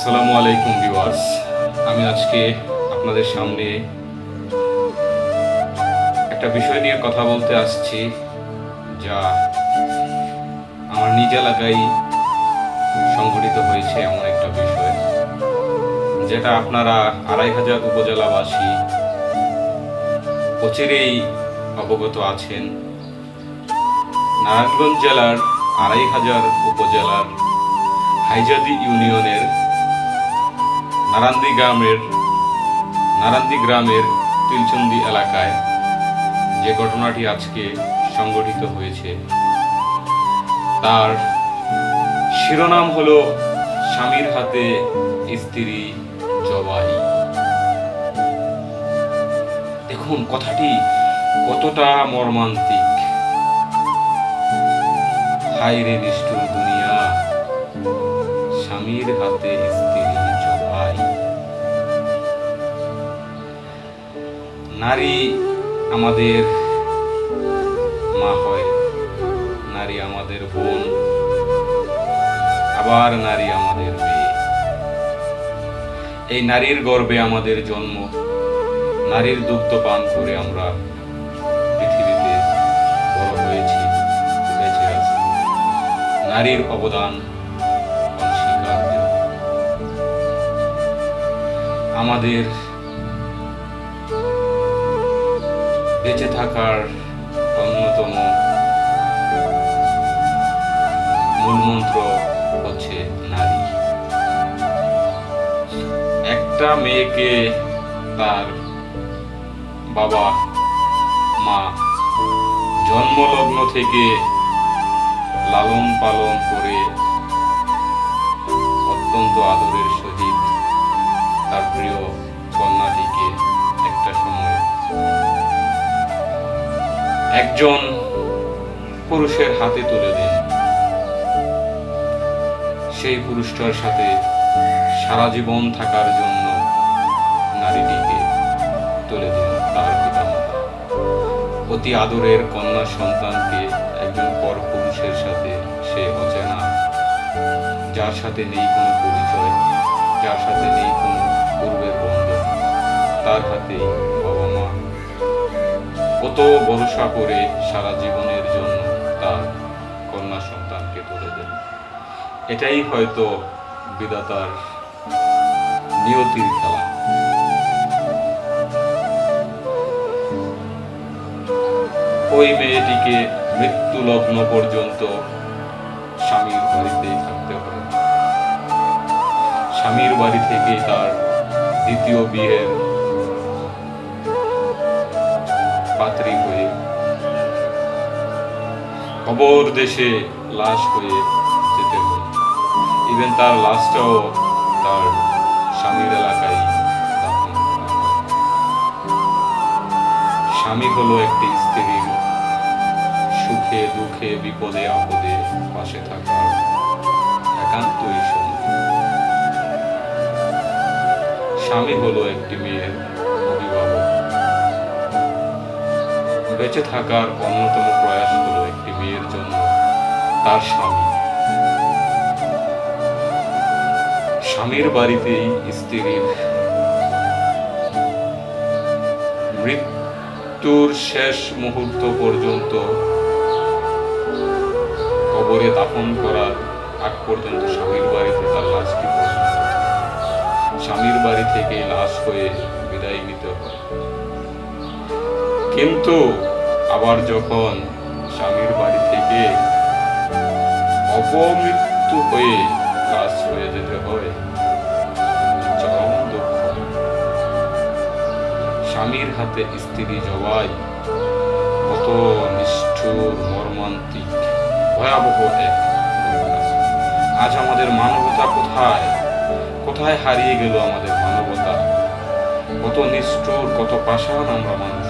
আসসালামু আলাইকুম ভিউয়ার্স। আমি আজকে আপনাদের সামনে একটা বিষয় নিয়ে কথা বলতে আসছি, যা আমার নিজ এলাকায় সংঘটিত হয়েছে এমন একটা বিষয়, যেটা আপনারা আড়াই হাজার উপজেলাবাসী অচিরেই অবগত আছেন। নারায়ণগঞ্জ জেলার আড়াই হাজার উপজেলার হাইজাদি ইউনিয়নের নারান্দি গ্রামের নারান্দি গ্রামের তিলচন্দি এলাকায় যে ঘটনাটি আজকে সংগঠিত হয়েছে, তার শিরোনাম হলো স্বামীর হাতে স্ত্রী জবাই। দেখুন, কথাটি কতটা মর্মান্তিক। হাই রে নিষ্ঠুর দুনিয়া, স্বামীর হাতে স্ত্রী নারী আমাদের মা হয়, নারী আমাদের বোন, আবার নারী আমাদের মেয়ে। এই নারীর গর্ভে আমাদের জন্ম, নারীর দুগ্ধ পান করে আমরা পৃথিবীতে বড় হয়েছি, বেঁচে আছি। নারীর অবদান আমাদের বেঁচে থাকার অন্যতম মূলমন্ত্র হচ্ছে নারী। একটা মেয়েকে তার বাবা, মা জন্মলগ্ন থেকে লালন পালন করে অত্যন্ত আদরের সহিত তার প্রিয় কন্যাটিকে একটা সময় একজন পুরুষের হাতে তুলে দেন। সেই পুরুষটার সাথে সারা জীবন থাকার জন্য নারীটিকে তুলে দিন তার পিতামাতা। অতি আদরের কন্যা সন্তানকে একজন পর পুরুষের সাথে সে অচেনা, যার সাথে নেই কোনো পরিচয়, যার সাথে নেই কোনো পূর্বের বন্ধন, তার হাতে বাবা মা কত ভরসা করে সারা জীবনের জন্য তার কন্যা সন্তানকে তুলে দেন। এটাই হয়তো বিধাতার নিয়তির খেলা। ওই মেয়েটিকে মৃত্যু লগ্ন পর্যন্ত স্বামীর বাড়িতেই থাকতে হবে। স্বামীর বাড়ি থেকে তার দ্বিতীয় বিয়ের পাত্রী হয়ে খবর দেশে লাশ হয়ে যেতে হয়। ইভেন তার লাশটাও তার স্বামীর এলাকায়। স্বামী হলো একটি স্ত্রীর সুখে, দুঃখে, বিপদে, আপদে পাশে থাকার একান্তই স্বামী বেঁচে থাকার অন্যতম প্রয়াস হলো একটি মেয়ের জন্য তার স্বামী। স্বামীর বাড়িতেই স্ত্রীর মৃত্যুর শেষ মুহূর্ত পর্যন্ত কবরে দাফন করার আগ পর্যন্ত স্বামীর বাড়িতে তার লাশটি স্বামীর বাড়ি থেকে লাশ হয়ে বিদায় নিতে হয়। কিন্তু আবার যখন স্বামীর বাড়ি থেকে অপমৃত্যু হয়ে লাশ হয়ে যেতে হয়, চরম দুঃখ। স্বামীর হাতে স্ত্রী জবাই কত নিষ্ঠুর, মর্মান্তিক, ভয়াবহ এক আজ আমাদের মানবতা কোথায়? কোথায় হারিয়ে গেল আমাদের মানবতা? কত নিষ্ঠুর, কত পাষাণ আমরা মানুষ।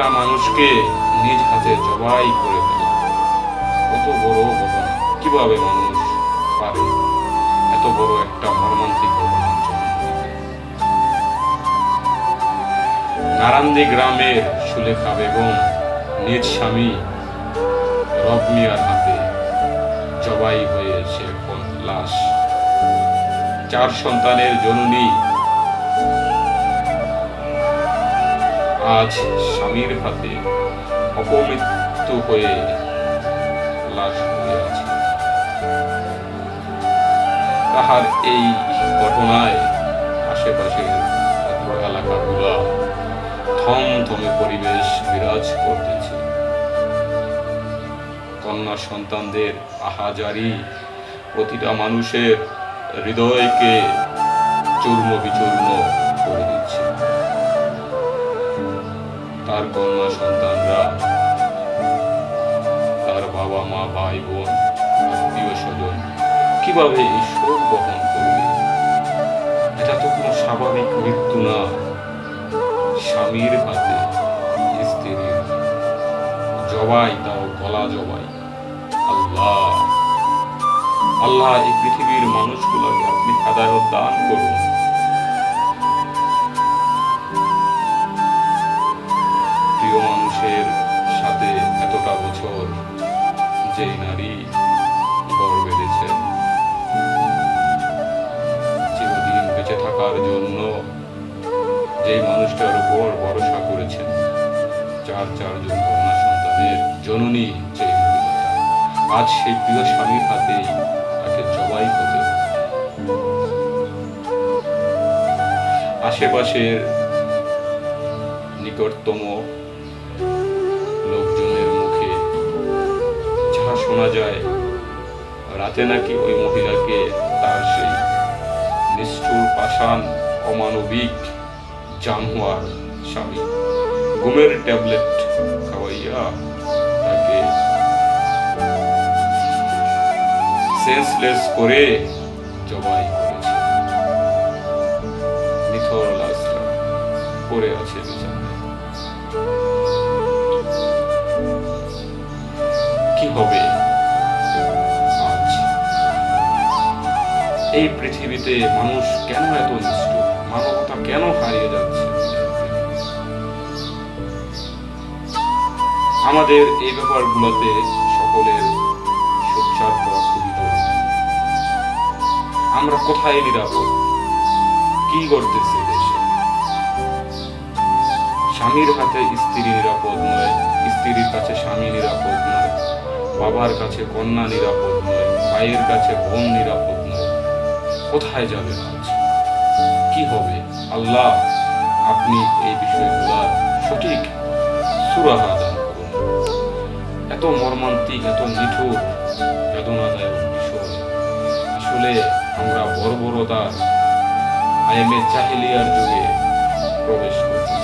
একটা মানুষকে নিজ হাতে জবাই করে ফেলা। কত বড় ঘটনা কীভাবে মানুষ পারে এত বড় একটা মর্মান্তিক নারান্দি গ্রামের সুলেখা বেগম, নিজ স্বামী রব মিয়ার হাতে জবাই হয়েছে এখন লাশ। চার সন্তানের জননী আজ স্বামীর হাতে অপমৃত্যু হয়ে লাশ হয়ে আছে। তাহার এই ঘটনায় আশেপাশে এলাকাগুলা থমথমে পরিবেশ বিরাজ করতেছে। কন্যা সন্তানদের আহাজারি প্রতিটা মানুষের হৃদয়কে চূর্ণ বিচূর্ণ তার কন্যা সন্তানরা, তার বাবা মা ভাই বোন আত্মীয় স্বজন কীভাবে এই শোক বহন করবে? এটা তো কোনো স্বাভাবিক মৃত্যু না। স্বামীর হাতে স্ত্রীর জবাই তাও গলা জবাই। আল্লাহ আল্লাহ এই পৃথিবীর মানুষগুলোকে আপনি হেদায়ত দান করুন। বছর যেই নারী গড় বেঁধেছেন চিরদিন বেঁচে থাকার জন্য যেই মানুষটার উপর ভরসা করেছেন, চার চারজন কন্যা সন্তানের জননী যে আজ সেই প্রিয় স্বামীর হাতেই তাকে জবাই হতে আশেপাশের নিকটতম শোনা যায়, রাতে নাকি ওই মহিলাকে তার সেই নিষ্ঠুর, পাষাণ, অমানবিক জানোয়ার স্বামী ঘুমের ট্যাবলেট খাওয়াইয়া তাকে সেন্সলেস করে জবাই করেছে। নিথর লাশটা পড়ে আছে কি হবে? এই পৃথিবীতে মানুষ কেন এত নিষ্ঠুর? মানবতা কেন হারিয়ে যাচ্ছে? আমাদের এই ব্যাপারগুলোতে সকলের সোচ্চার হওয়া খুবই আমরা কোথায় নিরাপদ? কি করতেছে দেশে? স্বামীর হাতে স্ত্রী নিরাপদ নয়, স্ত্রীর কাছে স্বামী নিরাপদ নয়, বাবার কাছে কন্যা নিরাপদ নয় ভাইয়ের কাছে বোন নিরাপদ কোথায় যাবে কি হবে? আল্লাহ আপনি এই বিষয়গুলোর সঠিক সুরাহা দান করুন। এত মর্মান্তিক, এত নিঠুর, বেদনাদায়ক বিষয়। আসলে আমরা বর্বরতার আইএমএ চাহিলিয়ার যুগে প্রবেশ করছি।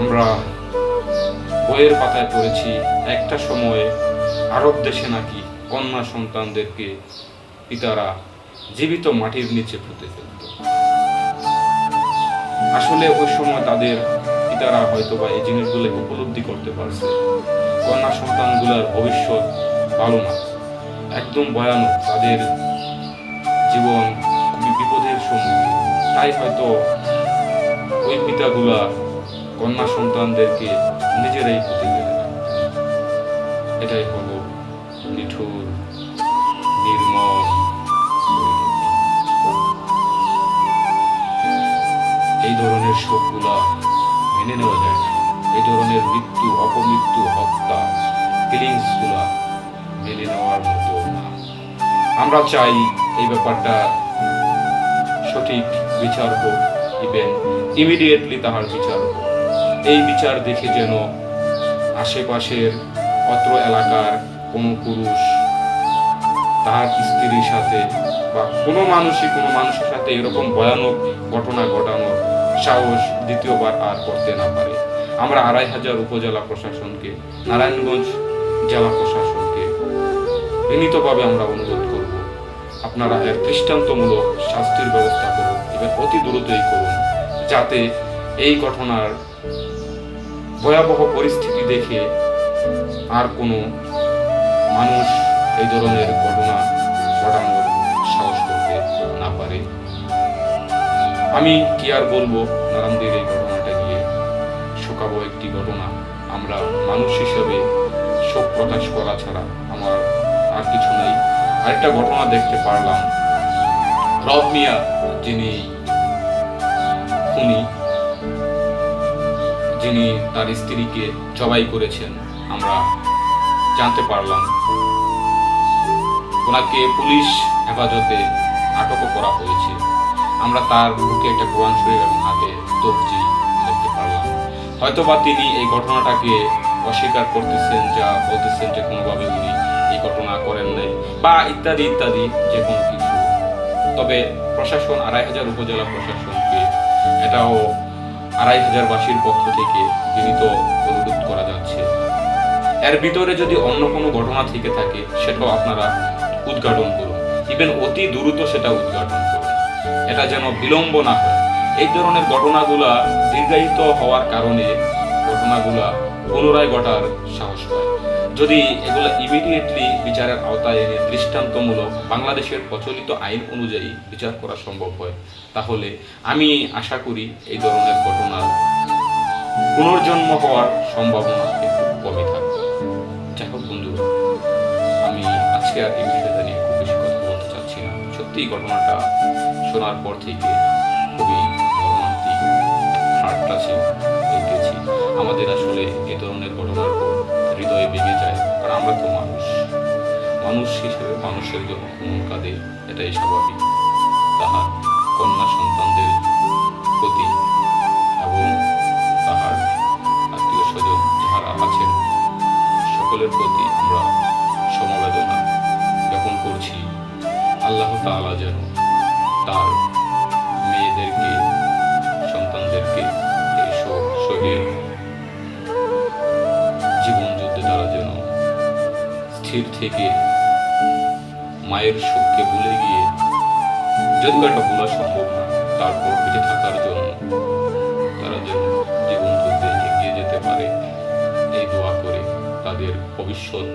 আমরা বইয়ের পাতায় পড়েছি, একটা সময়ে আরব দেশে নাকি কন্যা সন্তানদেরকে পিতারা জীবিত মাটির নিচে পুঁতে ফেলত। আসলে ওই সময় তাদের পিতারা হয়তো বা এই জিনিসগুলোকে উপলব্ধি করতে পারছে। কন্যা সন্তানগুলোর ভবিষ্যৎ ভালো না। একদম ভয়ানক তাদের জীবন খুবই বিপদের সম্মুখীন। তাই হয়তো ওই পিতাগুলা কন্যা সন্তানদেরকে নিজেরাই পুঁতে ফেলে। এটাই হলো এই ধরনের শোকগুলা মেনে নেওয়া যায় না। এই ধরনের মৃত্যু, অপমৃত্যু, হত্যা ফিলিংসগুলা মেনে নেওয়ার মতো না। আমরা চাই এই ব্যাপারটা সঠিক বিচার হোক ইভেন ইমিডিয়েটলি তাহার বিচার হোক। এই বিচার দেখে যেন আশেপাশের অত্র এলাকার কোনো পুরুষ তার স্ত্রীর সাথে বা কোনো মানুষই কোনো মানুষের সাথে এরকম ভয়ানক ঘটনা ঘটানোর সাহস দ্বিতীয়বার আর করতে না পারে। আমরা আড়াই হাজার উপজেলা প্রশাসনকে, নারায়ণগঞ্জ জেলা প্রশাসনকে বিনীতভাবে আমরা অনুরোধ করব, আপনারা এর দৃষ্টান্তমূলক শাস্তির ব্যবস্থা করুন, এবার অতি দ্রুতই করুন, যাতে এই ঘটনার ভয়াবহ পরিস্থিতি দেখে আর কোনো মানুষ এই ধরনের ঘটনা ঘটানোর সাহস করতে না পারে। আমি কি আর বলব নারামদের এই ঘটনাটা নিয়ে? শোকাবহ একটি ঘটনা। আমরা মানুষ হিসেবে শোক প্রকাশ করা ছাড়া আমার আর কিছু নাই। আরেকটা ঘটনা দেখতে পারলাম। রব মিয়া, যিনি খুনি, যিনি তার স্ত্রীকে জবাই করেছেন, আমরা জানতে পারলাম। ওনাকে পুলিশ হেফাজতে আটকও করা হয়েছে। আমরা তার বুকে একটা কোরআন শরীফ এবং হাতে তবজি দেখতে পারলাম। হয়তোবা তিনি এই ঘটনাটাকে অস্বীকার করতেছেন যা বলতেছেন যে কোনোভাবে উনি এই ঘটনা করেন নাই, বা ইত্যাদি ইত্যাদি যে কোনো কিছু। তবে প্রশাসন, আড়াই হাজার উপজেলা প্রশাসনকে এটাও আড়াই হাজার বাসীর পক্ষ থেকে বিনীত অনুরোধ করা যাচ্ছে। এর ভিতরে যদি অন্য কোনো ঘটনা থেকে থাকে, সেটাও আপনারা উদ্ঘাটন করুন। ইভেন অতি দ্রুত সেটা উদ্ঘাটন করুন। এটা যেন বিলম্ব না হয়। এই ধরনের ঘটনাগুলা দীর্ঘায়িত হওয়ার কারণে ঘটনাগুলা পুনরায় ঘটার সাহস পায়। যদি এগুলা ইমিডিয়েটলি বিচারের আওতায় এনে দৃষ্টান্তমূলক বাংলাদেশের প্রচলিত আইন অনুযায়ী বিচার করা সম্ভব হয়, তাহলে আমি আশা করি এই ধরনের ঘটনার পুনর্জন্ম হওয়ার সম্ভাবনা একটু কমই থাকবে। যাই হোক বন্ধুরা আমি আজকে আর সত্যিই ঘটনাটা শোনার পর থেকে খুবই হার্ট গেছি আমাদের আসলে এ ধরনের ঘটনার পর হৃদয়ে ভেঙে যায়, কারণ আমরা তো মানুষ। মানুষ হিসেবে মানুষের জন্য কাঁদে এটাই স্বাভাবিক। তাহার কন্যা সন্তানদের স্থির থেকে মায়ের সুখকে ভুলে গিয়ে যদিও এটা ভোলা সম্ভব না। তারপর বেঁচে থাকার জন্য তারা যেন জীবন যুদ্ধে এগিয়ে যেতে পারে। এই দোয়া করে তাদের ভবিষ্যৎ